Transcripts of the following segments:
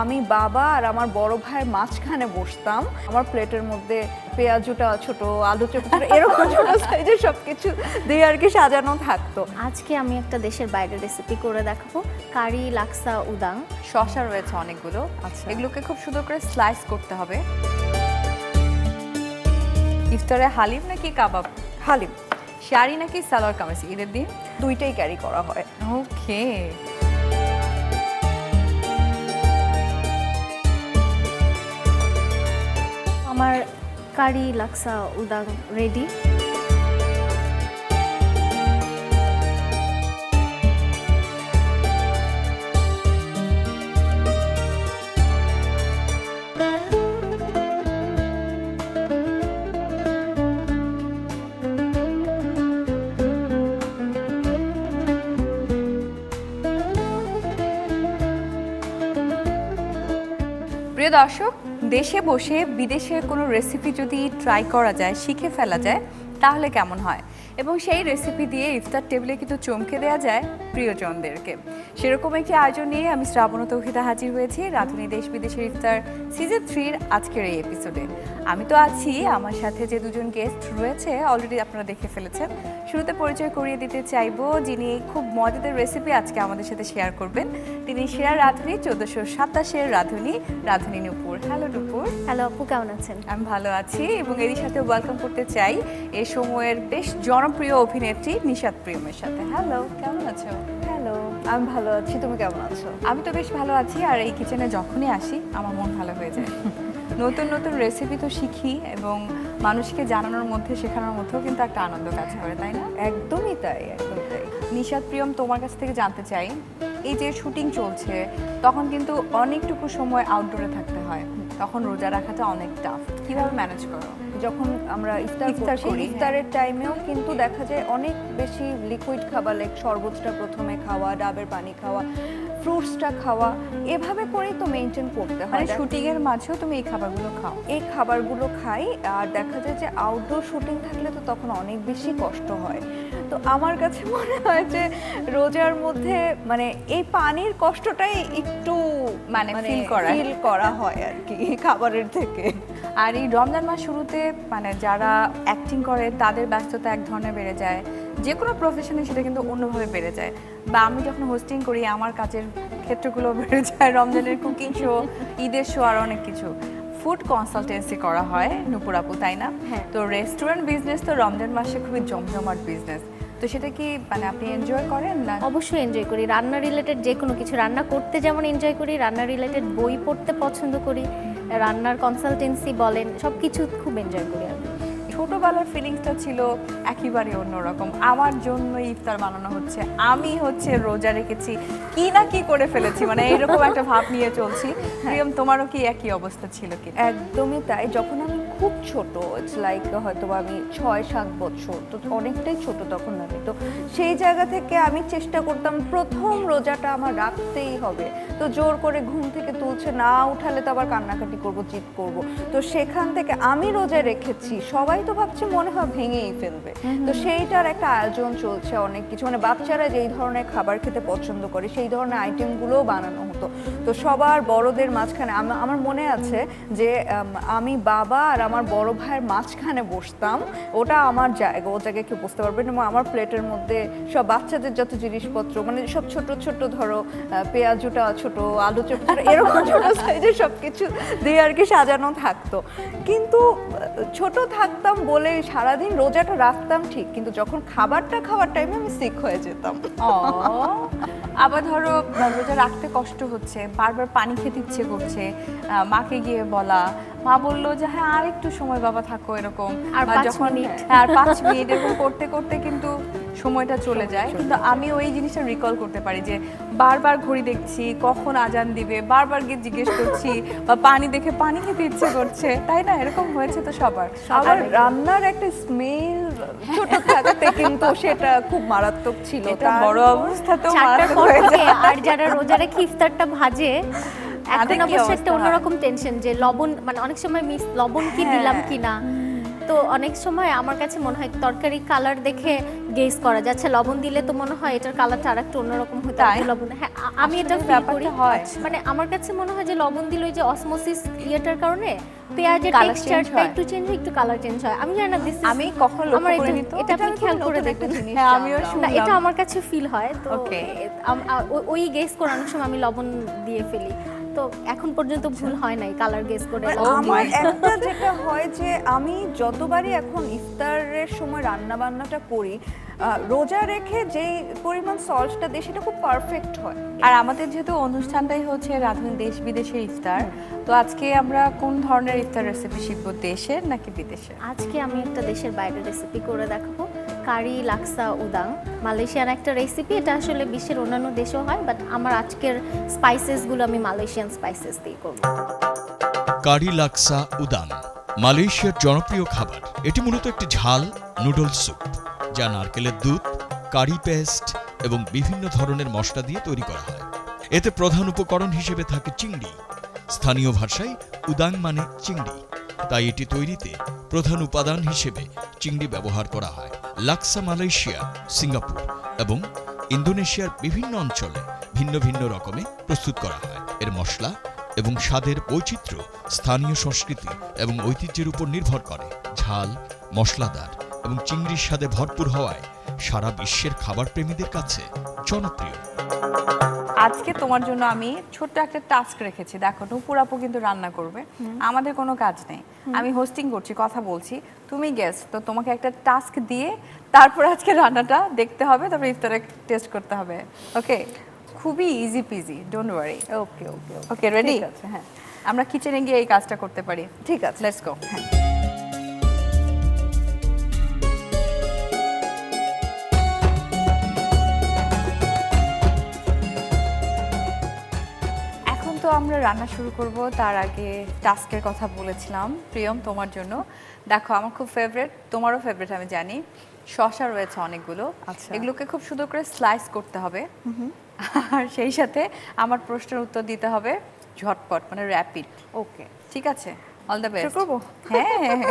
আমি বাবা আর আমার বড় ভাইয়ের মাঝখানে বসতাম। আমার প্লেটের মধ্যে পেঁয়াজুটা ছোট আলু চোখ ছোট এরকম ছোট সাইজের সবকিছু দিয়ে আর কি সাজানো থাকতো। আজকে আমি একটা দেশের বাইরের রেসিপি করে দেখাবো। Curry laksa udang. শশা রয়েছে অনেকগুলো। আচ্ছা। এগুলোকে খুব সুন্দর করে স্লাইস করতে হবে। ইফতারে হালিম নাকি কাবাব? হালিম। শাড়ি নাকি সালোয়ার কামিজ? ঈদের দিন দুইটাই ক্যারি করা হয়। ওকে কারি লাক্সা উদাং রেডি প্রিয় দর্শক দেশে বসে বিদেশের কোনো রেসিপি যদি ট্রাই করা যায়, শিখে ফেলা যায়, তাহলে কেমন হয়? এবং সেই রেসিপি দিয়ে ইফতার টেবিলে কিন্তু চমকে দেওয়া যায় প্রিয়জনদেরকে। সেরকম একটি আয়োজন নিয়ে আমি শ্রাবণ তৌহিদা হাজির হয়েছি। রাধুনী দেশ বিদেশের ইফতার সিজন থ্রির আজকের এই এপিসোডে আমি তো আছি আমার সাথে যে দুজন গেস্ট রয়েছে অলরেডি আপনারা দেখে ফেলেছেন। শুরুতে পরিচয় করিয়ে দিতে চাইব যিনি খুব মজাদার রেসিপি আজকে আমাদের সাথে শেয়ার করবেন। তিনি সেরা রাধুনী চোদ্দোশো সাতাশের রাধুনী রাধুনী নুপুর। হ্যালো নুপুর। হ্যালো আপু কেমন আছেন? আমি ভালো আছি এবং এরই সাথে ওয়েলকাম করতে চাই এ সময়ের বেশ জনপ্রিয় অভিনেত্রী নিশাদ প্রিয়মের সাথে। হ্যালো কেমন আছো? হ্যালো আমি ভালো আছি তুমি কেমন আছো? আমি তো বেশ ভালো আছি আর এই কিচেনে যখনই আসি আমার মন ভালো হয়ে যায়। নতুন নতুন রেসিপি তো শিখি এবং মানুষকে জানানোর মধ্যে, শেখানোর মধ্যেও কিন্তু একটা আনন্দ কাজ করে, তাই না? একদমই তাই একদমই তাই। নিশাদ প্রিয়ম, তোমার কাছ থেকে জানতে চাই, এই যে শুটিং চলছে, তখন কিন্তু অনেকটুকু সময় আউটডোরে থাকতে হয়। তখন রোজা রাখাটা অনেক টাফ কীভাবে ম্যানেজ করো? যখন আমরা ইফতার ইফতার করি, হ্যাঁ। ইফতারের টাইমেও কিন্তু দেখা যায় অনেক বেশি লিকুইড খাবার লাইক শরবতটা প্রথমে খাওয়া ডাবের পানি খাওয়া ফ্রুটসটা খাওয়া এভাবে করেই তো মেনটেন করতে হয়। মানে দেখ- শুটিং এর মাঝেও তুমি এই খাবারগুলো খাও? এই খাবারগুলো খাই আর দেখা যায় যে আউটডোর শুটিং থাকলে তো তখন অনেক বেশি কষ্ট হয়। তো আমার কাছে মনে হয় যে রোজার মধ্যে মানে এই পানির কষ্টটাই একটু মানে ফিল করা। ফিল করা হয় আর কি খাবারের থেকে। আর এই রমজান মাস শুরুতে মানে যারা অ্যাক্টিং করে তাদের ব্যস্ততা এক ধরনের বেড়ে যায়। যে কোনো প্রফেশনে সেটা কিন্তু অন্যভাবে বেড়ে যায়। বা আমি যখন হোস্টিং করি আমার কাজের ক্ষেত্রগুলো বেড়ে যায়। রমজানের কুকিং শো ঈদের শো আর অনেক কিছু। ফুড কনসালটেন্সি করা হয় নুপুর আপু তাই না? হ্যাঁ। তো রেস্টুরেন্ট বিজনেস তো রমজান মাসে খুবই জমজমাট বিজনেস তো সেটা কি মানে আপনি এনজয় করেন না? অবশ্যই এনজয় করি। রান্না রিলেটেড যে কোনো কিছু রান্না করতে যেমন এনজয় করি রান্না রিলেটেড বই পড়তে পছন্দ করি রান্নার কনসালটেন্সি বলেন সব কিছু খুব এনজয় করি আমি। ছোটবেলার ফিলিংসটা ছিল একেবারে অন্যরকম। আমার জন্য ইফতার বানানো হচ্ছে। আমি হচ্ছে রোজা রেখেছি। কি না কি করে ফেলেছি মানে এইরকম একটা ভাব নিয়ে চলছি। প্রিয়ম তোমারও কি একই অবস্থা ছিল কি একদমই তাই। যখন আমি খুব ছোট। ইটস লাইক হয়তো বা আমি ছয় সাত বছর। তো অনেকটাই ছোট তখন আমি। তো সেই জায়গা থেকে আমি চেষ্টা করতাম প্রথম রোজাটা আমার রাখতেই হবে। তো জোর করে ঘুম থেকে তুলছে না উঠালে তো আবার কান্নাকাটি করব জিদ করব। তো সেখান থেকে আমি রোজা রেখেছি। সবাই তো ভাবছে মনে হয় ভেঙেই ফেলবে। তো সেইটার একটা আয়োজন চলছে অনেক কিছু। মানে বাচ্চারা যেই ধরনের খাবার খেতে পছন্দ করে সেই ধরনের আইটেমগুলোও বানানো হতো। তো সবার বড়দের মাঝখানে আমার মনে আছে যে আমি বাবা আর আমার বড় ভাইয়ের মাঝখানে বসতাম ওটা আমার জায়গা ও জায়গায় কেউ বুঝতে পারবেন এবং আমার প্লেটের মধ্যে সব বাচ্চাদের যত জিনিসপত্র মানে সব ছোট ছোট ধরো পেঁয়াজুটা ছোট আলু চোখ এরকম ছোট সাইজের সব কিছু দিয়ে আর কি সাজানো থাকতো। কিন্তু ছোট থাকতাম বলে সারাদিন রোজাটা রাখতাম ঠিক কিন্তু যখন খাবারটা খাওয়ার টাইমে আমি সিক হয়ে যেতাম। আবার ধরো রোজা রাখতে কষ্ট হচ্ছে বারবার পানি খেতে ইচ্ছে করছে আহ, মাকে গিয়ে বলা মা বলল যে হ্যাঁ আর একটু সময় বাবা থাকো এরকম আর যখন। হ্যাঁ, আর পাঁচ মিনিট এরকম করতে করতে কিন্তু সময়টা চলে যায়। কিন্তু আমি ওই জিনিসটা রিকল করতে পারি যে বারবার ঘড়ি দেখছি কখন আজান দিবে বারবার গিয়ে জিজ্ঞেস করছি বা পানি দেখে পানি খেতে ইচ্ছে করছে। তাই না? এরকম হয়েছে তো সবার। আবার রান্নার একটা স্মেল ছোট থাকতে কিন্তু সেটা খুব মারাত্মক ছিল। এটা বড় মারাত্মক হয়ে যায়। আর যারা রোজা রেখে ইফতারটা ভাজে এখন অবশ্য একটা অন্যরকম টেনশন যে লবণ মানে অনেক সময় মিস লবণ কি হ্যাঁ। দিলাম কিনা? তো অনেক সময় আমার কাছে মনে হয় তরকারি কালার দেখে গেস করা যাচ্ছে লবণ দিলে তো মনে হয় এটার কালারটা আরেকটু অন্যরকম হতো? আরেকটু লবণ হ্যাঁ আমি এটা ব্যাপারটা হয়। মানে আমার কাছে মনে হয় যে লবণ দিলে ওই যে অসমোসিস ইয়েটার কারণে পেঁয়াজের টেক্সচারটা একটু চেঞ্জ হয় একটু কালার চেঞ্জ হয় আমি জানি না দিস আমি কখনো লক্ষ্য আমার এটা তো। এটা আপনি আমি খেয়াল করে দেখবেন জিনিস হ্যাঁ, আমিও শুনলাম। এটা আমার কাছে ফিল হয় তো ওই গেস করে অনেক সময় আমি লবণ দিয়ে ফেলি তো এখন পর্যন্ত ভুল হয় নাই কালার গেস করে। Oh আমার একটা যেটা হয় যে আমি যতবারই এখন ইফতারের সময় রান্না বান্নাটা করি রোজা রেখে যেই পরিমাণ সল্টটা দিই সেটা খুব পারফেক্ট হয়। আর আমাদের যেহেতু অনুষ্ঠানটাই হচ্ছে রাধুনি দেশ বিদেশের ইফতার তো আজকে আমরা কোন ধরনের ইফতার রেসিপি শিখব দেশের নাকি বিদেশের? আজকে আমি একটা দেশের বাইরের রেসিপি করে দেখাবো। Curry, laksa, udang. মালয়েশিয়ার একটা রেসিপি এটা আসলে বিশ্বের অন্যান্য দেশেও হয় বাট আমার আজকের স্পাইসেসগুলো আমি মালয়েশিয়ান স্পাইসেস দিয়ে করব। কারি, লাক্সা উদান মালয়েশিয়ার জনপ্রিয় খাবার। এটি মূলত একটি ঝাল নুডল স্যুপ যা নারকেলের দুধ, কারি পেস্ট এবং বিভিন্ন ধরনের মশলা দিয়ে তৈরি করা হয়। এতে প্রধান উপকরণ হিসেবে থাকে চিংড়ি। স্থানীয় ভাষায় উদাং মানে চিংড়ি, তাই এটি তৈরিতে প্রধান উপাদান হিসেবে চিংড়ি ব্যবহার করা হয়। লাক্সা মালয়েশিয়া সিঙ্গাপুর এবং ইন্দোনেশিয়ার বিভিন্ন অঞ্চলে ভিন্ন ভিন্ন রকমে প্রস্তুত করা হয়। এর মশলা এবং স্বাদের বৈচিত্র্য স্থানীয় সংস্কৃতি এবং ঐতিহ্যের উপর নির্ভর করে। ঝাল মশলাদার এবং চিংড়ির স্বাদে ভরপুর হওয়ায় সারা বিশ্বের খাবার প্রেমীদের কাছে জনপ্রিয়। আজকে তোমার জন্য আমি ছোট্ট একটা টাস্ক রেখেছি। দেখো নুপুর আপু কিন্তু রান্না করবে। আমাদের কোনো কাজ নেই। আমি হোস্টিং করছি কথা বলছি। তুমি গেস তো তোমাকে একটা টাস্ক দিয়ে তারপর আজকে রান্নাটা দেখতে হবে তারপর ইফতারে টেস্ট করতে হবে। ওকে খুবই easy peasy don't worry okay okay okay ready আছে হ্যাঁ। আমরা কিচেনে গিয়ে এই কাজটা করতে পারি। ঠিক আছে। লেটস গো হ্যাঁ। রান্না শুরু করব তার আগে টাস্কের কথা বলেছিলাম। প্রিয়ম তোমার জন্য। দেখো আমার খুব ফেভারিট তোমারও ফেভারিট আমি জানি। শশা রয়েছে অনেকগুলো। আচ্ছা। এগুলোকে খুব সুন্দর করে স্লাইস করতে হবে। আর সেই সাথে আমার প্রশ্নের উত্তর দিতে হবে ঝটপট মানে র্যাপিড ওকে। ঠিক আছে? অল দ্য বেস্ট করব? হ্যাঁ।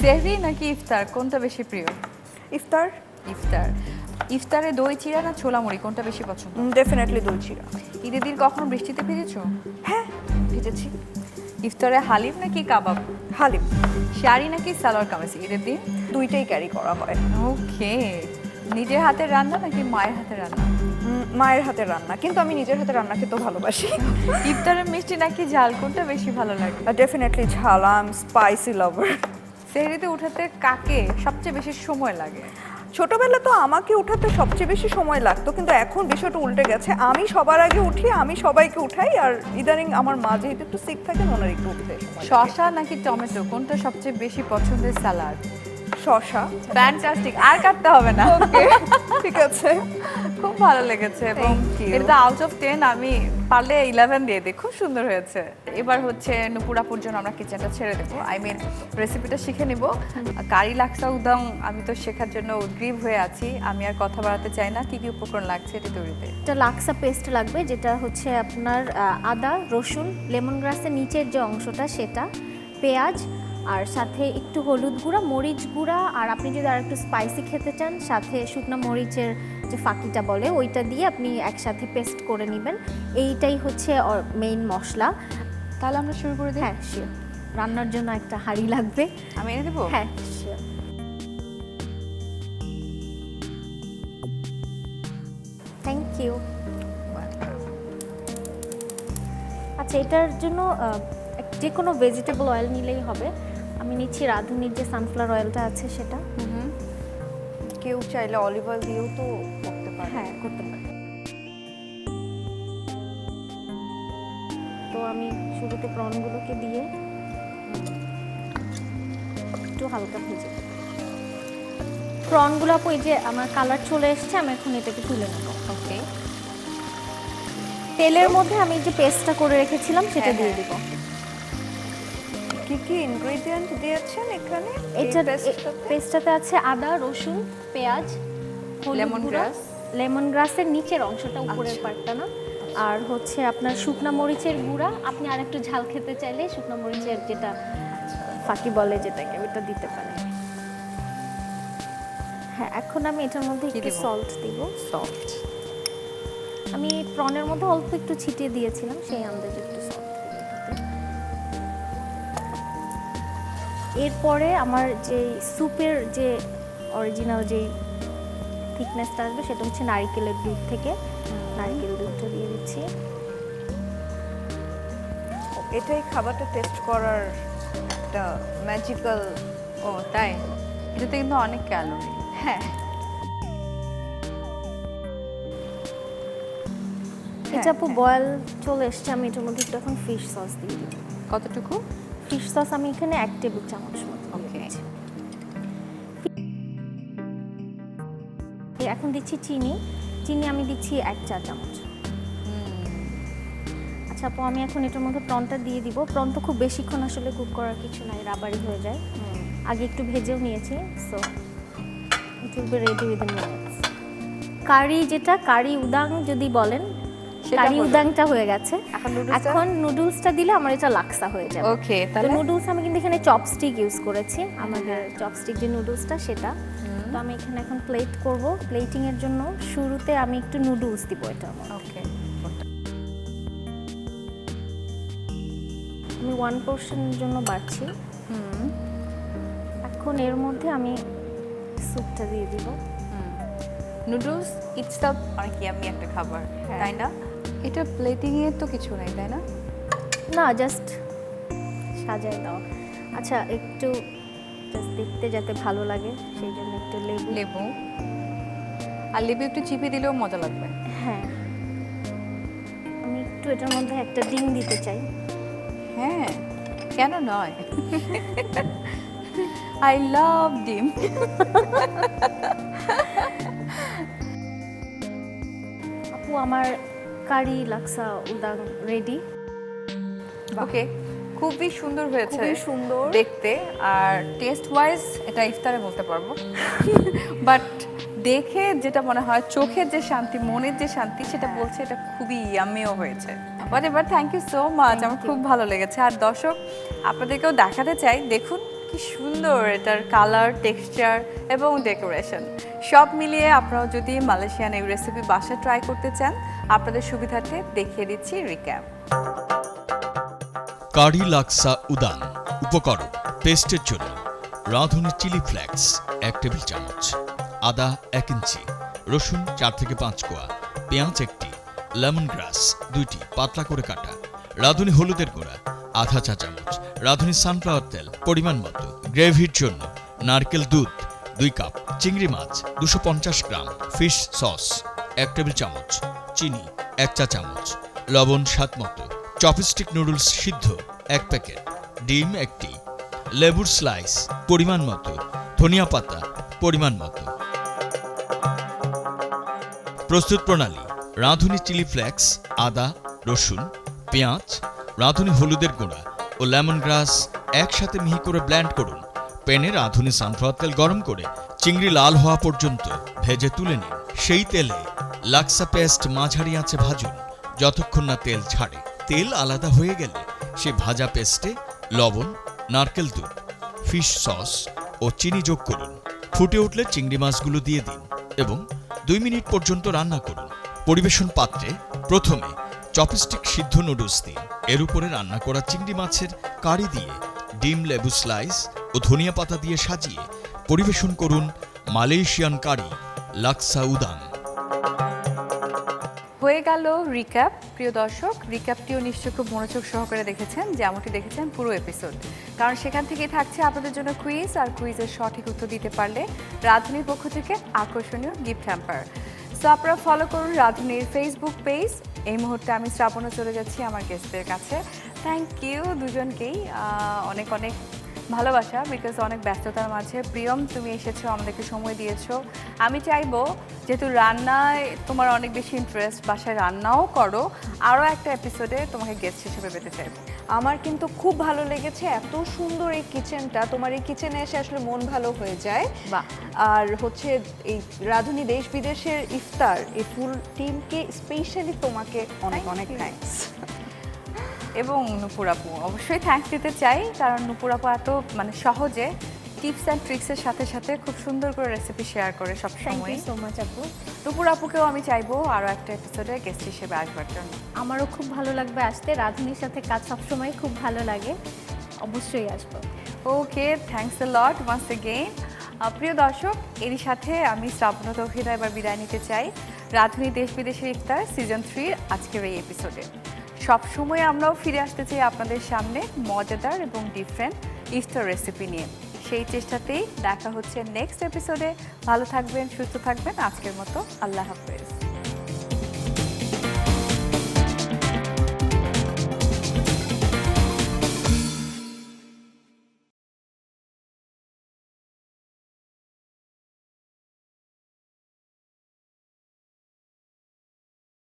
সেহরি নাকি ইফতার? কোনটা বেশি প্রিয়? ইফতার। ইফতার। ইফতারে দই চিরা না ছোলা মুড়ি? কোনটা বেশি পছন্দ? ডেফিনেটলি দই চিরা ঈদের দিন কখনো বৃষ্টিতে ভিজেছো? হ্যাঁ ভিজেছি। ইফতারে হালিম নাকি কাবাব? হালিম। শাড়ি নাকি সালোয়ার কামিজ ঈদের দিন? দুইটাই ক্যারি করা হয়। ওকে। নিজের হাতের রান্না নাকি মায়ের হাতের রান্না? মায়ের হাতের রান্না। কিন্তু আমি নিজের হাতে রান্না খেতেও ভালোবাসি। ইফতারের মিষ্টি নাকি ঝাল? কোনটা বেশি ভালো লাগে? ডেফিনেটলি ঝাল। আই এম স্পাইসি লাভার সেহরিতে উঠাতে কাকে সবচেয়ে বেশি সময় লাগে? ছোটবেলা তো আমাকে উঠাতে সবচেয়ে বেশি সময় লাগতো, কিন্তু এখন বিষয়টা উল্টে গেছে। আমি সবার আগে উঠি, আমি সবাইকে উঠাই, আর ইদানিং আমার মা যেহেতু একটু সিক থাকেন, ওনার একটু উঠতে শশা নাকি টমেটো, কোনটা সবচেয়ে বেশি পছন্দের স্যালাড শশা। ফ্যান্টাস্টিক আর কাটতে হবে না। ঠিক আছে। খুব ভালো লেগেছে এবং এটা আউট অফ টেন আমি পারলে ইলেভেন দিয়ে দিই খুব সুন্দর হয়েছে। এবার হচ্ছে নুপুরাপুর জন্য আমরা কিচেনটা ছেড়ে দেবো। আই মিন রেসিপিটা শিখে নিব। কারি লাক্সা উদং আমি তো শেখার জন্য উদ্গ্রীব হয়ে আছি। আমি আর কথা বাড়াতে চাই না কি কি উপকরণ লাগছে এটি তৈরিতে একটা লাক্সা পেস্ট লাগবে যেটা হচ্ছে আপনার আদা রসুন লেমন গ্রাসের নিচের যে অংশটা সেটা পেঁয়াজ আর সাথে একটু হলুদ গুঁড়া মরিচ গুঁড়া আর আপনি যদি আর একটু স্পাইসি খেতে চান সাথে শুকনো মরিচের যে ফাঁকিটা বলে ওইটা দিয়ে আপনি একসাথে পেস্ট করে নেবেন। এইটাই হচ্ছে মেইন মশলা। তাহলে আমরা শুরু করে দিই? হ্যাঁ শিওর রান্নার জন্য একটা হাঁড়ি লাগবে। আমি এনে দেবো? হ্যাঁ শিওর থ্যাংক ইউ আচ্ছা এটার জন্য যে কোনো ভেজিটেবল অয়েল নিলেই হবে। আমি নিচ্ছি রাঁধুনির যে সানফ্লাওয়ার অয়েলটা আছে সেটা। হুম। কেউ চাইলে অলিভ অয়েল দিয়েও তো করতে পারে। হ্যাঁ করতে পারে। তো আমি শুরুতে প্রনগুলোকে দিয়ে একটু হালকা ভেজে। প্রনগুলো আপু এই যে আমার কালার চলে এসেছে আমি এখন এটাকে তুলে নেব। ওকে তেলের মধ্যে আমি যে পেস্টটা করে রেখেছিলাম সেটা হ্যাঁ, দিয়ে হ্যাঁ। দিব। কি কি ইনগ্রেডিয়েন্ট দিয়েছেন এখানে? এটা পেস্টটাতে? আছে আদা রসুন পেঁয়াজ লেমন গ্রাস লেমন গ্রাসের নিচের অংশটা উপরের আচ্ছা। পার্টটা না? আর হচ্ছে আপনার শুকনা মরিচের গুঁড়া। আপনি আর একটু ঝাল খেতে চাইলে শুকনা মরিচের যেটা ফাঁকি বলে যেটাকে ওটা দিতে পারেন। হ্যাঁ এখন আমি এটার মধ্যে একটু সল্ট দিব। সল্ট আমি প্রনের মধ্যে অল্প একটু ছিটিয়ে দিয়েছিলাম সেই আন্দাজে একটু সল্ট এরপরে আমার যে স্যুপের যে অরিজিনাল যে থিকনেসটা আসবে সেটা হচ্ছে নারকেলের দুধ থেকে। নারকেল দুধটা দিয়ে দিচ্ছি। এটাই খাবারটা টেস্ট করার একটা ম্যাজিক্যাল ও তাই? এটাতে কিন্তু অনেক ক্যালোরি হ্যাঁ। এটা আপু। বয়েল চলে এসছে আমি এটার মধ্যে একটু এখন ফিশ সস দিয়ে দিব কতটুকু? ফিশ সস আমি এখানে এক টেবিল চামচ ওকে এখন দিচ্ছি চিনি। চিনি আমি দিচ্ছি এক চা চামচ। আচ্ছা আপু আমি এখন এটার মধ্যে প্রনটা দিয়ে দিব। প্রন তো খুব বেশিক্ষণ আসলে কুক করার কিছু নাই রাবারি হয়ে যায়। আগে একটু ভেজেও নিয়েছি so it will be ready within minutes. Curry যেটা কারি উদাং যদি বলেন কারি উদাংটা হয়ে গেছে। এখন নুডলসটা দিলে আমার এটা লাক্সা হয়ে যাবে। ওকে তাহলে? নুডলস আমি কিন্তু এখানে চপস্টিক ইউজ করেছি। আমাদের চপস্টিক যে নুডলসটা সেটা। তো আমি এখানে এখন প্লেট করব। প্লেটিং এর জন্য শুরুতে আমি একটু নুডলস দিব এটা ওকে আমি ওয়ান পোর্শনের জন্য বাড়ছি। হুম। এখন এর মধ্যে আমি স্যুপটা দিয়ে দিব। নুডলস ইটসেলফ অনেক ইয়ামি একটা খাবার হ্যাঁ। তাই না? এটা প্লেটিং এর তো কিছু নাই তাই না? না জাস্ট সাজাই দাও। আচ্ছা একটু জাস্ট দেখতে যাতে ভালো লাগে সেই জন্য একটু লেবু। লেবু। আর লেবু একটু চিপে দিলেও মজা লাগবে। হ্যাঁ। আমি একটু এটার মধ্যে একটা ডিম দিতে চাই। হ্যাঁ কেন নয়? আই লাভ ডিম। আপু আমার কারি লাক্সা উদাং রেডি ওকে খুবই সুন্দর হয়েছে খুবই সুন্দর। দেখতে আর টেস্ট ওয়াইজ এটা ইফতারে বলতে পারব। বাট দেখে যেটা মনে হয় চোখের যে শান্তি মনের যে শান্তি সেটা বলছে এটা খুবই ইয়ামিও হয়েছে। বাট এবার থ্যাংক ইউ সো মাচ আমার খুব ভালো লেগেছে। আর দর্শক আপনাদেরকেও দেখাতে চাই দেখুন। কি সুন্দর এটার কালার টেক্সচার এবং ডেকোরেশন সব মিলিয়ে আপনারাও যদি মালয়েশিয়ান এই রেসিপি বাসা ট্রাই করতে চান, আপনাদের সুবিধার্থে দেখিয়ে দিচ্ছি রিক্যাপ কারি লাক্সা উদান, উপকরণ পেস্টের জন্য রাঁধুনি চিলি ফ্লেক্স এক টেবিল চামচ, আদা এক ইঞ্চি, রসুন চার থেকে পাঁচ কোয়া, পেঁয়াজ একটি লেমন গ্রাস দুইটি, পাতলা করে কাটা, রাঁধুনি হলুদের গুঁড়া আধা চা চামচ, রাঁধুনি সানফ্লাওয়ার তেল, পরিমাণ মতো গ্রেভির জন্য, নারকেল দুধ, দুই কাপ চিংড়ি মাছ, দুশো গ্রাম ফিশ সস এক টেবিল চামচ, চিনি, এক চা চামচ, লবণ স্বাদ মতো চপস্টিক নুডলস সিদ্ধ, এক প্যাকেট ডিম একটি, লেবুর স্লাইস পরিমাণ মতো, ধনিয়া পাতা, পরিমাণ মতো। প্রস্তুত প্রণালী, রাঁধুনি চিলি ফ্লেক্স আদা, রসুন, পেঁয়াজ রাঁধুনি হলুদের গুঁড়া ও লেমন গ্রাস একসাথে মিহি করে ব্ল্যান্ড করুন। প্যানে রাঁধুনি সানফ্লাওয়ার তেল গরম করে চিংড়ি লাল হওয়া পর্যন্ত ভেজে তুলে নিন। সেই তেলে লাক্সা পেস্ট মাঝারি আঁচে ভাজুন, যতক্ষণ না তেল ছাড়ে। তেল আলাদা হয়ে গেলে সে ভাজা পেস্টে লবণ, নারকেল দুধ, ফিশ সস ও চিনি যোগ করুন। ফুটে উঠলে চিংড়ি মাছগুলো দিয়ে দিন এবং দুই মিনিট পর্যন্ত রান্না করুন। পরিবেশন পাত্রে প্রথমে চপস্টিক সিদ্ধ নুডলস দিয়ে। এর উপরে রান্না করা চিংড়ি মাছের কারি দিয়ে, ডিম লেবু স্লাইস ও ধনিয়া পাতা দিয়ে সাজিয়ে পরিবেশন করুন মালয়েশিয়ান কারি, লাক্সা উদান হয়ে গেল রিক্যাপ। প্রিয় দর্শক, রিক্যাপটিও নিশ্চয়ই খুব মনোযোগ সহকারে দেখেছেন, যেমনটি দেখেছেন পুরো এপিসোড কারণ সেখান থেকেই থাকছে আপনাদের জন্য কুইজ আর কুইজের সঠিক উত্তর দিতে পারলে রাধুনির পক্ষ থেকে আকর্ষণীয় গিফট হ্যাম্পার সো আপনারা ফলো করুন রাধুনির ফেসবুক পেজ এই মুহূর্তে আমি শ্রাবণও চলে যাচ্ছি আমার গেস্টদের কাছে। থ্যাংক ইউ দুজনকেই। অনেক অনেক ভালোবাসা বিকজ অনেক ব্যস্ততার মাঝে। প্রিয়ম, তুমি এসেছ, আমাদেরকে সময় দিয়েছ। আমি চাইব যেহেতু রান্নায় তোমার অনেক বেশি ইন্টারেস্ট বাসায় রান্নাও করো, আরও একটা এপিসোডে তোমাকে গেস্ট হিসেবে পেতে চাইব। আমার কিন্তু খুব ভালো লেগেছে এত সুন্দর এই কিচেনটা তোমার এই কিচেনে এসে আসলে মন ভালো হয়ে যায়। বাহ। আর হচ্ছে এই রাধুনী দেশ বিদেশের ইফতার এই ফুল টিমকে স্পেশালি তোমাকে অনেক অনেক থ্যাংকস এবং নুপুর আপু অবশ্যই থ্যাংকস দিতে চাই কারণ নুপুর আপু এত মানে সহজে টিপস অ্যান্ড ট্রিক্সের সাথে সাথে খুব সুন্দর করে রেসিপি শেয়ার করে সব সময়। সো মাচ আপু। নুপুর আপুকেও আমি চাইব আরও একটা এপিসোডে গেস্ট হিসেবে আসবার জন্য। আমারও খুব ভালো লাগবে আসতে। রাধুনির সাথে কাজ সবসময় খুব ভালো লাগে। অবশ্যই আসব। Okay thanks a lot once again প্রিয় দর্শক এরই সাথে আমি শ্রাবণ তৌহিদা এবার বিদায় নিতে চাই। রাধুনী দেশ বিদেশের ইফতার সিজন থ্রির আজকের এই এপিসোডে সবসময় আমরাও ফিরে আসতে চাই আপনাদের সামনে মজাদার এবং ডিফারেন্ট ইফতার রেসিপি নিয়ে। সেই চেষ্টাতেই দেখা হচ্ছে নেক্সট এপিসোডে ভালো থাকবেন সুস্থ থাকবেন। আজকের মতো আল্লাহ হাফেজ।